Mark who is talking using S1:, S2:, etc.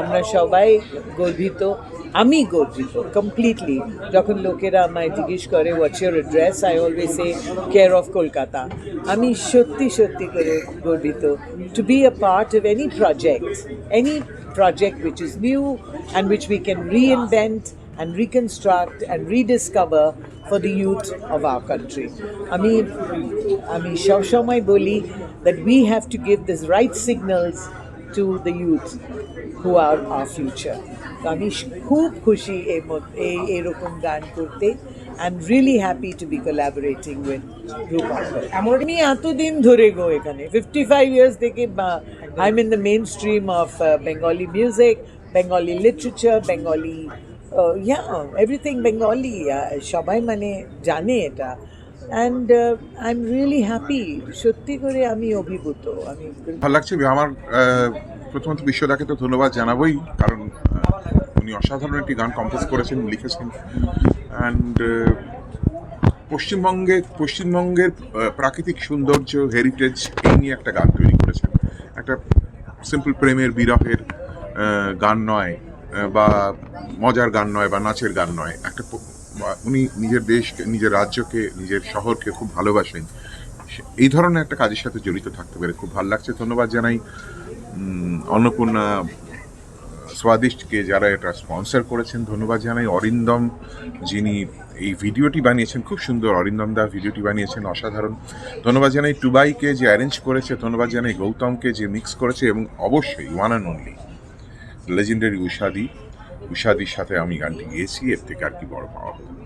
S1: আমরা সবাই গর্বিত আমি গর্বিত কমপ্লিটলি যখন লোকেরা আমায় জিজ্ঞেস করে what's your address I always say care of Kolkata আমি সত্যি সত্যি করে গর্বিত to be a part of any project any project which is new and which we can reinvent and reconstruct and rediscover for the youth of our country. আমি আমি সবসময় বলি that we have to give the right signals to the youth who are our future. তো আমি খুব খুশি এর মধ্যে এই এরকম গান করতে। I am really happy to be collaborating with আমি এতদিন ধরে গো এখানে ফিফটি ফাইভ ইয়ার্স থেকে I am in the mainstream of Bengali music Bengali literature Bengali yeah everything Bengali সবাই মানে জানে এটা। And I am really happy সত্যি করে আমি অভিভূত। আমি
S2: ভালো লাগছে। আমার প্রথমত বিশ্বদাকে তো ধন্যবাদ জানাবোই। কারণ উনি অসাধারণ একটি গান কম্পোজ করেছেন, লিখেছেন। অ্যান্ড পশ্চিমবঙ্গে, পশ্চিমবঙ্গের প্রাকৃতিক সৌন্দর্য হেরিটেজ এই নিয়ে একটা গান তৈরি করেছেন। একটা সিম্পল প্রেমের বিরহের গান নয় বা মজার গান নয়, বা নাচের গান নয়। একটা উনি নিজের দেশকে, নিজের রাজ্যকে, নিজের শহরকে খুব ভালোবাসেন। এই ধরনের একটা কাজের সাথে জড়িত থাকতে পেরে খুব ভালো লাগছে। ধন্যবাদ জানাই। অন্নপূর্ণা স্বাদিষ্টকে যারা এটা স্পন্সর করেছেন, ধন্যবাদ জানাই। অরিন্দম যিনি এই ভিডিওটি বানিয়েছেন, খুব সুন্দর অরিন্দম দা ভিডিওটি বানিয়েছেন, অসাধারণ। ধন্যবাদ জানাই টুবাইকে যে অ্যারেঞ্জ করেছে, ধন্যবাদ জানাই গৌতমকে যে মিক্স করেছে, এবং অবশ্যই ওয়ান অ্যান্ড অনলি লেজেন্ডারি উষাদি উষাদির সাথে আমি গানটি গিয়েছি এর থেকে আর কি বড় পাওয়া হতে।